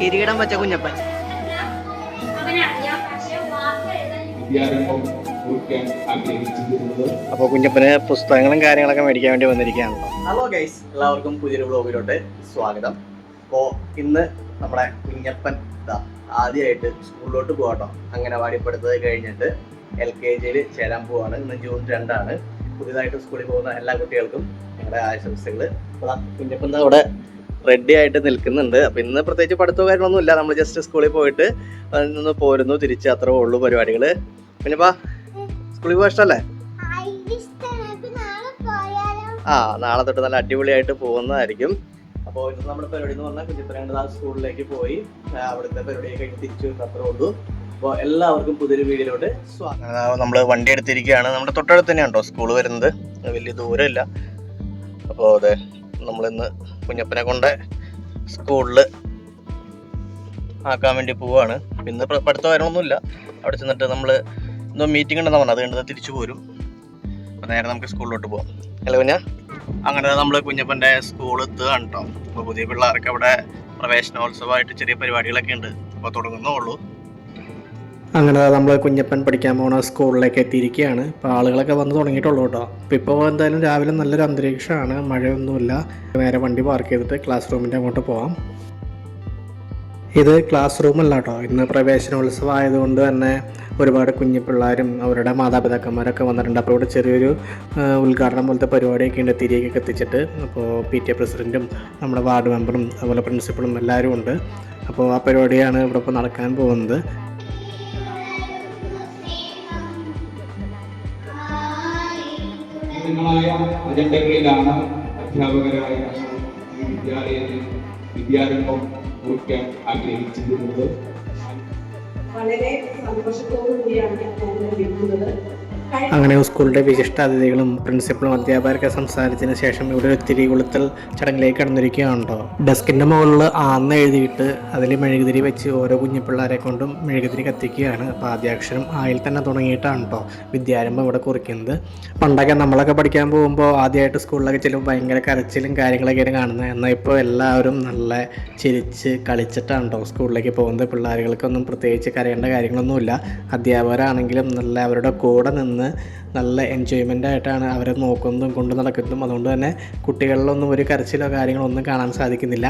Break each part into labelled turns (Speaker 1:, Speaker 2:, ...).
Speaker 1: കിരീടം വെച്ച കുഞ്ഞപ്പൻ.
Speaker 2: അപ്പൊ
Speaker 3: അപ്പോൾ കുഞ്ഞപ്പന് പുസ്തകങ്ങളും കാര്യങ്ങളൊക്കെ മേടിക്കാൻ വേണ്ടി വന്നിരിക്കുകയാണല്ലോ.
Speaker 1: ഹലോ ഗൈസ് എല്ലാവർക്കും പുതിയൊരു വ്ളോഗിലോട്ട് സ്വാഗതം. അപ്പോൾ ഇന്ന് നമ്മുടെ കുഞ്ഞപ്പൻ ആദ്യമായിട്ട് സ്കൂളിലോട്ട് പോകട്ടോ അംഗനവാടി പഠിത്തത് കഴിഞ്ഞിട്ട് എൽ കെ ജിയിൽ ചേരാൻ പോവാണ്. ഇന്ന് ജൂൺ രണ്ടാണ്. പുതിയതായിട്ട് സ്കൂളിൽ പോകുന്ന എല്ലാ കുട്ടികൾക്കും ഞങ്ങളുടെ ആശംസകൾ കുഞ്ഞപ്പൻ ദാ ഇവിടെ റെഡി ആയിട്ട് നിൽക്കുന്നുണ്ട്. അപ്പം ഇന്ന് പ്രത്യേകിച്ച് പഠിത്തമോ കാര്യങ്ങളൊന്നും ഇല്ല. നമ്മൾ ജസ്റ്റ് സ്കൂളിൽ പോയിട്ട് നിന്ന് പോരുന്നു തിരിച്ച് അത്രേ ഉള്ളൂ പരിപാടികൾ പാ സ്കൂളിൽ പോകാൻ ഇഷ്ടമല്ലേ ആ നാളെ തൊട്ട് നല്ല അടിപൊളിയായിട്ട് പോകുന്നതായിരിക്കും. അപ്പോൾ ഇന്ന് നമ്മുടെ പരിപാടി എന്ന് പറഞ്ഞാൽ കുഞ്ഞിപ്പരങ്ങ സ്കൂളിലേക്ക് പോയി. അവിടുത്തെ പരിപാടി കഴിഞ്ഞ് തിരിച്ചു അത്ര ഉള്ളൂ. അപ്പോൾ എല്ലാവർക്കും പുതിയൊരു വീഡിയോയിലോട്ട് സ്വാഗതം.
Speaker 3: നമ്മൾ വണ്ടി എടുത്തിരിക്കുകയാണ്. നമ്മുടെ തൊട്ടടുത്ത് തന്നെയാണ് കേട്ടോ സ്കൂൾ വരുന്നത്? വലിയ ദൂരമില്ല. അപ്പോൾ അതെ. നമ്മളിന്ന് കുഞ്ഞപ്പനെ കൊണ്ട് സ്കൂളിൽ ആക്കാൻ വേണ്ടി പോവാണ്. ഇന്ന് പഠിത്തം വരണമൊന്നുമില്ല അവിടെ ചെന്നിട്ട് നമ്മൾ എന്തോ മീറ്റിംഗ് ഉണ്ടെന്ന് പറഞ്ഞു അത് കണ്ടത് തിരിച്ചു പോരും. അപ്പോൾ നേരെ നമുക്ക് സ്കൂളിലോട്ട് പോവാം. അല്ല കുഞ്ഞ? അങ്ങനെ നമ്മൾ കുഞ്ഞപ്പന്റെ സ്കൂൾ എത്തുകയാണ് കേട്ടോ അപ്പോൾ പുതിയ പിള്ളേർക്ക് അവിടെ പ്രവേശനോത്സവമായിട്ട് ചെറിയ പരിപാടികളൊക്കെ ഉണ്ട്. അപ്പോൾ തുടങ്ങുന്നേ ഉള്ളൂ. അങ്ങനെ നമ്മൾ കുഞ്ഞപ്പൻ പഠിക്കാൻ പോണ സ്കൂളിലേക്ക് എത്തിയിരിക്കുകയാണ്. ഇപ്പോൾ ആളുകളൊക്കെ വന്ന് തുടങ്ങിയിട്ടുള്ളൂ കേട്ടോ. അപ്പോൾ ഇപ്പോൾ എന്തായാലും രാവിലെ നല്ലൊരു അന്തരീക്ഷമാണ്. മഴയൊന്നുമില്ല. നേരെ വണ്ടി പാർക്ക് ചെയ്തിട്ട് ക്ലാസ് റൂമിന്റെ അങ്ങോട്ട് പോവാം. ഇത് ക്ലാസ് റൂം അല്ല കേട്ടോ. ഇന്ന് പ്രവേശനോത്സവം ആയതുകൊണ്ട് തന്നെ ഒരുപാട് കുഞ്ഞു പിള്ളേരും അവരുടെ മാതാപിതാക്കന്മാരൊക്കെ വന്നിട്ടുണ്ട്. അപ്പോൾ ഇവിടെ ചെറിയൊരു ഉദ്ഘാടനം പോലത്തെ പരിപാടിയൊക്കെ ഉണ്ട്. തിരികെ എത്തിച്ചിട്ട്. അപ്പോൾ പി ടി എ പ്രസിഡന്റും നമ്മുടെ വാർഡ് മെമ്പറും അതുപോലെ പ്രിൻസിപ്പളും എല്ലാവരും ഉണ്ട്. അപ്പോൾ ആ പരിപാടിയാണ് ഇവിടെ ഇപ്പോൾ നടക്കാൻ പോകുന്നത്.
Speaker 2: വിവിധങ്ങളായ അജണ്ടകളിലാണ് അധ്യാപകരായ ഈ വിദ്യാലയത്തിൽ വിദ്യാരംഭം കുറിക്കാൻ ആഗ്രഹിച്ചിരുന്നത്
Speaker 4: വളരെ സന്തോഷത്തോടു കൂടിയാണ് ഞാൻ ലഭിക്കുന്നത്
Speaker 3: അങ്ങനെ സ്കൂളിന്റെ വിശിഷ്ട അതിഥികളും പ്രിൻസിപ്പളും അധ്യാപകരൊക്കെ സംസാരിച്ചതിന് ശേഷം ഇവിടെ ഒരു തിരി കൊളുത്തൽ ചടങ്ങിലേക്ക് കടന്നിരിക്കുകയാണ് ഡെസ്കിന്റെ മുകളിൽ ആന്ന് എഴുതിയിട്ട് അതിൽ മെഴുകുതിരി വെച്ച് ഓരോ കുഞ്ഞിപ്പിള്ളേരെ പിള്ളേരെ കൊണ്ടും മെഴുകുതിരി കത്തിക്കുകയാണ്. അപ്പോൾ ആദ്യാക്ഷരം ആയിൽ തന്നെ തുടങ്ങിയിട്ടാണ് കേട്ടോ വിദ്യാരംഭം ഇവിടെ കുറിക്കുന്നത്. പണ്ടൊക്കെ നമ്മളൊക്കെ പഠിക്കാൻ പോകുമ്പോൾ ആദ്യമായിട്ട് സ്കൂളിലൊക്കെ ചെല്ലുമ്പോൾ ഭയങ്കര കരച്ചിലും കാര്യങ്ങളൊക്കെ കാര്യങ്ങളൊക്കെയാണ് കാണുന്നത്. എന്നാൽ ഇപ്പോൾ എല്ലാവരും നല്ല ചിരിച്ച് കളിച്ചിട്ടാണ് കേട്ടോ സ്കൂളിലേക്ക് പോകുന്നത്. പിള്ളേരുകൾക്കൊന്നും പ്രത്യേകിച്ച് കരയേണ്ട കാര്യങ്ങളൊന്നുമില്ല. അധ്യാപകരാണെങ്കിലും നല്ല അവരുടെ കൂടെ നിന്ന് നല്ല എൻജോയ്മെന്റ് ആയിട്ടാണ് അവരെ നോക്കുന്നതും കൊണ്ടു നടക്കുന്നതും. അതുകൊണ്ട് തന്നെ കുട്ടികളിലൊന്നും ഒരു കരച്ചിലോ കാര്യങ്ങളോ ഒന്നും കാണാൻ സാധിക്കുന്നില്ല.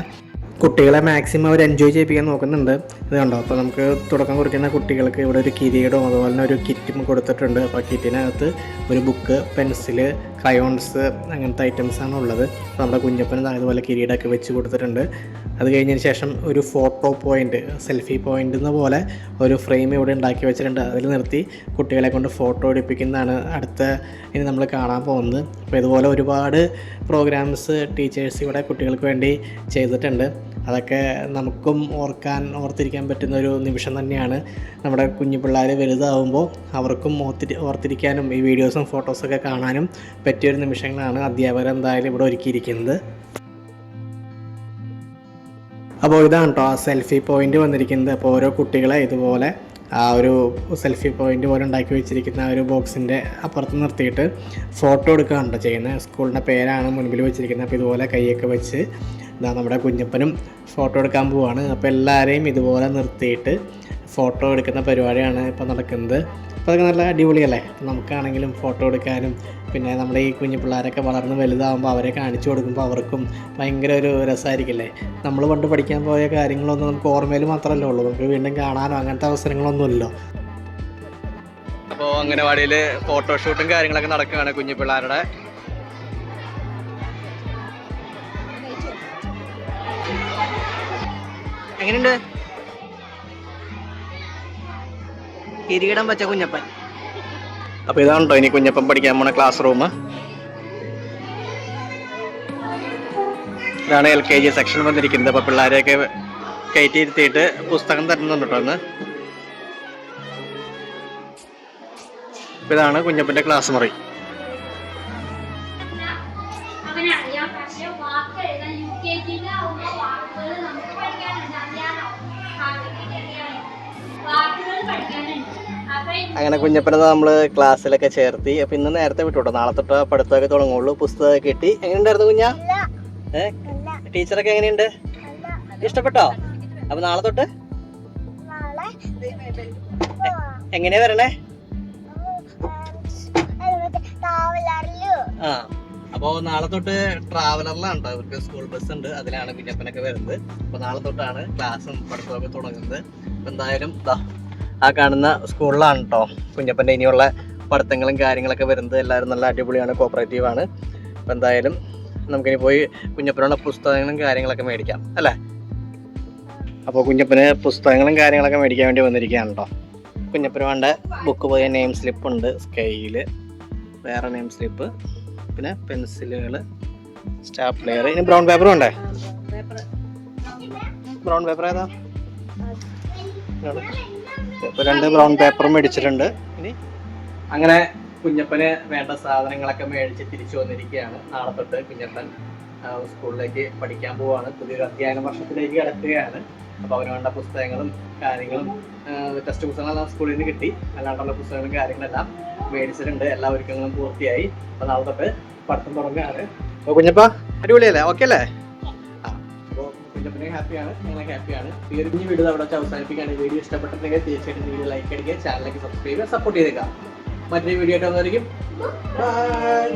Speaker 3: കുട്ടികളെ മാക്സിമം അവർ എൻജോയ് ചെയ്യിപ്പിക്കാൻ നോക്കുന്നുണ്ട്. ഇത് കണ്ടോ? അപ്പോൾ നമുക്ക് തുടക്കം കുറിക്കുന്ന കുട്ടികൾക്ക് ഇവിടെ ഒരു കിരീടവും അതുപോലെ തന്നെ ഒരു കിറ്റും കൊടുത്തിട്ടുണ്ട്. അപ്പോൾ കിറ്റിനകത്ത് ഒരു ബുക്ക് പെൻസിൽ ക്രയോൺസ് അങ്ങനത്തെ ഐറ്റംസാണ് ഉള്ളത്. അപ്പോൾ നമ്മുടെ കുഞ്ഞപ്പനും അതുപോലെ കിരീടമൊക്കെ വെച്ച് കൊടുത്തിട്ടുണ്ട്. അത് കഴിഞ്ഞതിന് ശേഷം ഒരു ഫോട്ടോ പോയിന്റ് സെൽഫി പോയിന്റ് എന്ന പോലെ ഒരു ഫ്രെയിം ഇവിടെ ഉണ്ടാക്കി വെച്ചിട്ടുണ്ട്. അതിൽ നിർത്തി കുട്ടികളെ കൊണ്ട് ഫോട്ടോ എടുപ്പിക്കുന്നതാണ് അടുത്ത ഇനി നമ്മൾ കാണാൻ പോകുന്നത്. അപ്പോൾ ഇതുപോലെ ഒരുപാട് പ്രോഗ്രാംസ് ടീച്ചേഴ്സ് ഇവിടെ കുട്ടികൾക്ക് വേണ്ടി ചെയ്തിട്ടുണ്ട്. അതൊക്കെ നമുക്കും ഓർക്കാൻ ഓർത്തിരിക്കാൻ പറ്റുന്ന ഒരു നിമിഷം തന്നെയാണ്. നമ്മുടെ കുഞ്ഞു പിള്ളേർ വലുതാവുമ്പോൾ അവർക്കും ഓർത്തിരി ഓർത്തിരിക്കാനും ഈ വീഡിയോസും ഫോട്ടോസൊക്കെ കാണാനും പറ്റിയൊരു നിമിഷങ്ങളാണ് അധ്യാപകർ എന്തായാലും ഇവിടെ ഒരുക്കിയിരിക്കുന്നത്. അപ്പോൾ ഇതാണ് കേട്ടോ ആ സെൽഫി പോയിന്റ് വന്നിരിക്കുന്നത്. അപ്പോൾ ഓരോ കുട്ടികളെ ഇതുപോലെ ആ ഒരു സെൽഫി പോയിന്റ് പോലെ ഉണ്ടാക്കി വെച്ചിരിക്കുന്ന ആ ഒരു ബോക്സിന്റെ അപ്പുറത്ത് നിർത്തിയിട്ട് ഫോട്ടോ എടുക്കുകയാണ് ചെയ്യുന്നത്. സ്കൂളിന്റെ പേരാണ് മുൻപിൽ വെച്ചിരിക്കുന്നത്. അപ്പോൾ ഇതുപോലെ കൈയൊക്കെ വെച്ച് ഇതാ നമ്മുടെ കുഞ്ഞപ്പനും ഫോട്ടോ എടുക്കാൻ പോവുകയാണ് അപ്പോൾ എല്ലാവരെയും ഇതുപോലെ നിർത്തിയിട്ട് ഫോട്ടോ എടുക്കുന്ന പരിപാടിയാണ് ഇപ്പോൾ നടക്കുന്നത്. അപ്പോൾ അതൊക്കെ നല്ല അടിപൊളിയല്ലേ? നമുക്കാണെങ്കിലും ഫോട്ടോ എടുക്കാനും പിന്നെ നമ്മുടെ ഈ കുഞ്ഞു പിള്ളേരൊക്കെ വളർന്ന് വലുതാകുമ്പോൾ അവരെ കാണിച്ചു കൊടുക്കുമ്പോൾ അവർക്കും ഭയങ്കര ഒരു രസമായിരിക്കില്ലേ? നമ്മൾ പണ്ട് പഠിക്കാൻ പോയ കാര്യങ്ങളൊന്നും നമുക്ക് ഓർമ്മയിൽ മാത്രമല്ലേ ഉള്ളൂ. നമുക്ക് വീണ്ടും കാണാനോ അങ്ങനത്തെ അവസരങ്ങളൊന്നുമില്ലല്ലോ.
Speaker 1: അപ്പോൾ അംഗനവാടിയിൽ ഫോട്ടോഷൂട്ടും കാര്യങ്ങളൊക്കെ നടക്കുകയാണ് കുഞ്ഞു പിള്ളേരുടെ. എങ്ങനെയുണ്ട്? കിരീടം വെച്ച കുഞ്ഞപ്പൻ.
Speaker 3: അപ്പൊ ഇതാണ് ഇനി കുഞ്ഞപ്പൻ പഠിക്കാൻ പോണ ക്ലാസ് റൂം ഇതാണ് എൽ കെ ജി സെക്ഷൻ വന്നിരിക്കുന്നത്. അപ്പൊ പിള്ളേരെയൊക്കെ കയറ്റി ഇരുത്തിയിട്ട് പുസ്തകം തരുന്നുണ്ട് കേട്ടോ അന്ന്. ഇതാണ് കുഞ്ഞപ്പന്റെ ക്ലാസ് മുറി.
Speaker 1: അങ്ങനെ കുഞ്ഞപ്പനെ നമ്മൾ ക്ലാസ്സിലൊക്കെ ചേർത്തി. അപ്പൊ ഇന്ന് നേരത്തെ വിട്ടോട്ടോ. നാളെ തൊട്ട് പഠിത്തമൊക്കെ തുടങ്ങുള്ളൂ പുസ്തകമൊക്കെ കിട്ടി. എങ്ങനെയുണ്ടായിരുന്നു കുഞ്ഞാ? ഏഹ് ടീച്ചറൊക്കെ എങ്ങനെയുണ്ട്? ഇഷ്ടപ്പെട്ടോ? അപ്പൊ നാളെ തൊട്ട്? എങ്ങനെയാ വരണേ? ആ. അപ്പോ നാളെ തൊട്ട് ട്രാവലറിലാണ് കേട്ടോ ഇവർക്ക് സ്കൂൾ ബസ് ഉണ്ട് അതിലാണ് കുഞ്ഞപ്പനൊക്കെ വരുന്നത്. അപ്പൊ നാളെ തൊട്ടാണ് ക്ലാസ്സും പഠിത്തമൊക്കെ തുടങ്ങുന്നത്. അപ്പൊ എന്തായാലും ആ കാണുന്ന സ്കൂളിലാണ് കേട്ടോ കുഞ്ഞപ്പന്റെ ഇനിയുള്ള പഠിത്തങ്ങളും കാര്യങ്ങളൊക്കെ വരുന്നത്. എല്ലാവരും നല്ല അടിപൊളിയാണ് കോപ്പറേറ്റീവാണ് അപ്പോൾ എന്തായാലും നമുക്കിനി പോയി കുഞ്ഞപ്പനുള്ള പുസ്തകങ്ങളും കാര്യങ്ങളൊക്കെ മേടിക്കാം അല്ലേ? അപ്പോൾ കുഞ്ഞപ്പന് പുസ്തകങ്ങളും കാര്യങ്ങളൊക്കെ മേടിക്കാൻ വേണ്ടി വന്നിരിക്കുകയാണ് കേട്ടോ കുഞ്ഞപ്പന് വേണ്ട ബുക്ക് പോയ നെയിം സ്ലിപ്പ് ഉണ്ട് സ്കെയിൽ വേറെ നെയിം സ്ലിപ്പ് പിന്നെ പെൻസിലുകൾ സ്റ്റാപ്ലെയർ ഇനി ബ്രൗൺ പേപ്പറും ഉണ്ടേ? ബ്രൗൺ പേപ്പർ ഏതാ? ഇപ്പോൾ രണ്ട് ബ്രൗൺ പേപ്പറും മേടിച്ചിട്ടുണ്ട്. ഇനി അങ്ങനെ കുഞ്ഞപ്പന് വേണ്ട സാധനങ്ങളൊക്കെ മേടിച്ച് തിരിച്ചു വന്നിരിക്കുകയാണ്. നാളെ തൊട്ട് കുഞ്ഞപ്പൻ സ്കൂളിലേക്ക് പഠിക്കാൻ പോവാണ്. പുതിയൊരു അധ്യയന വർഷത്തിലേക്ക് കിടക്കുകയാണ്. അപ്പോൾ അവന് വേണ്ട പുസ്തകങ്ങളും കാര്യങ്ങളും ടെക്സ്റ്റ് പുസ്തകങ്ങളെല്ലാം സ്കൂളിൽ നിന്ന് കിട്ടി. അല്ലാണ്ടുള്ള പുസ്തകങ്ങളും കാര്യങ്ങളെല്ലാം മേടിച്ചിട്ടുണ്ട്. എല്ലാ ഒരുക്കങ്ങളും പൂർത്തിയായി. അപ്പോൾ നാളെ തൊട്ട് പഠിത്തം തുടങ്ങുകയാണ്. കുഞ്ഞപ്പ അടിപൊളിയല്ലേ? ഓക്കെ അല്ലേ? കുഞ്ഞപ്പനെ ഹാപ്പിയാണ് ഞങ്ങളെ ഹാപ്പിയാണ്. ഈ വീഡിയോ അവിടെ വെച്ച് അവസാനിപ്പിക്കുകയാണ്. വീഡിയോ ഇഷ്ടപ്പെട്ടിട്ടുണ്ടെങ്കിൽ തീർച്ചയായിട്ടും വീഡിയോ ലൈക്ക് അടിക്കുക ചാനലിലേക്ക് സബ്സ്ക്രൈബ് ചെയ്യുക സപ്പോർട്ട് ചെയ്തേക്കാം മറ്റൊരു വീഡിയോ ആയിട്ട് വന്നായിരിക്കും ബൈ